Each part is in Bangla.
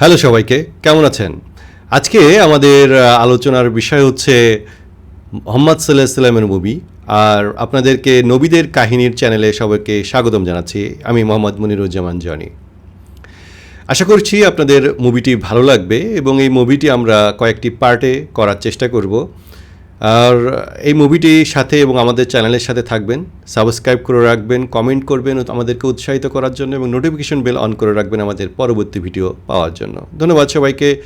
হ্যালো সবাইকে, কেমন আছেন? আজকে আমাদের আলোচনার বিষয় হচ্ছে মোহাম্মদ সাল্লাহ সাল্লামের মুভি, আর আপনাদেরকে নবীদের কাহিনীর চ্যানেলে সবাইকে স্বাগতম জানাচ্ছি। আমি মোহাম্মদ মনিরুজ্জামান জনি। আশা করছি আপনাদের মুভিটি ভালো লাগবে এবং এই মুভিটি আমরা কয়েকটি পার্টে করার চেষ্টা করব। আর এই মুভিটির সাথে এবং আমাদের চ্যানেলের সাথে থাকবেন। সাবস্ক্রাইব করে রাখবেন কমেন্ট করবেন আমাদেরকে উৎসাহিত করার জন্য এবং নোটিফিকেশন বেল অন করে রাখবেন আমাদের পরবর্তী ভিডিও পাওয়ার জন্য। ধন্যবাদ সবাইকে।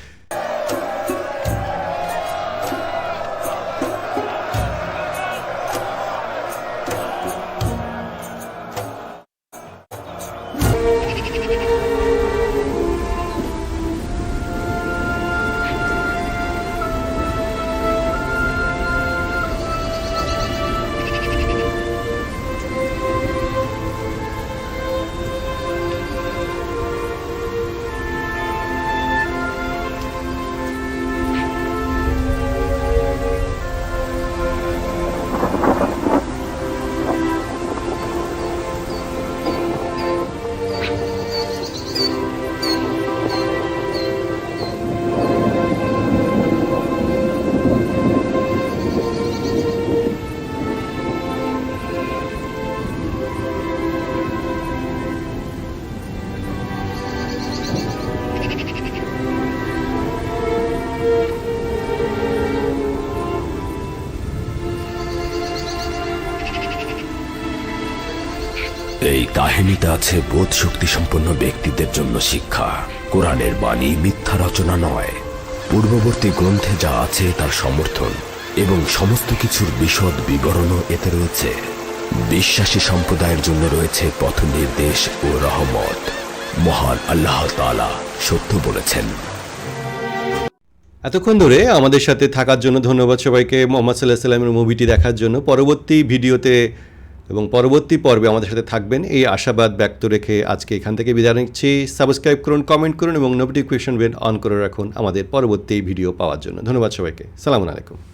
এই কাহিনীতে আছে বোধ শক্তি সম্পন্ন ব্যক্তিদের জন্য শিক্ষা। কোরআনের বাণী মিথ্যা রচনা নয়। পূর্ববর্তী গ্রন্থে যা আছে তার সমর্থন এবং সমস্ত কিছুর বিশদ বিবরণও এতে রয়েছে। বিশ্বাসী সম্প্রদায়ের জন্য রয়েছে পথ নির্দেশ ও রহমত। মহান আল্লাহ তাআলা সত্য বলেছেন। এতক্ষণ ধরে আমাদের সাথে থাকার জন্য ধন্যবাদ সবাইকে। মোহাম্মদ সাল্লাহ সাল্লামের মুভিটি দেখার জন্য। পরবর্তী ভিডিওতে এবং পরবর্তী পর্বে আমাদের সাথে থাকবেন। এই আশাবাদ ব্যক্ত রেখে আজকে এখান থেকে বিদায় নিচ্ছি। সাবস্ক্রাইব করুন, কমেন্ট করুন এবং নোটিফিকেশন বেল অন করে রাখুন আমাদের পরবর্তী ভিডিও পাওয়ার জন্য। ধন্যবাদ সবাইকে। সালামু আলাইকুম।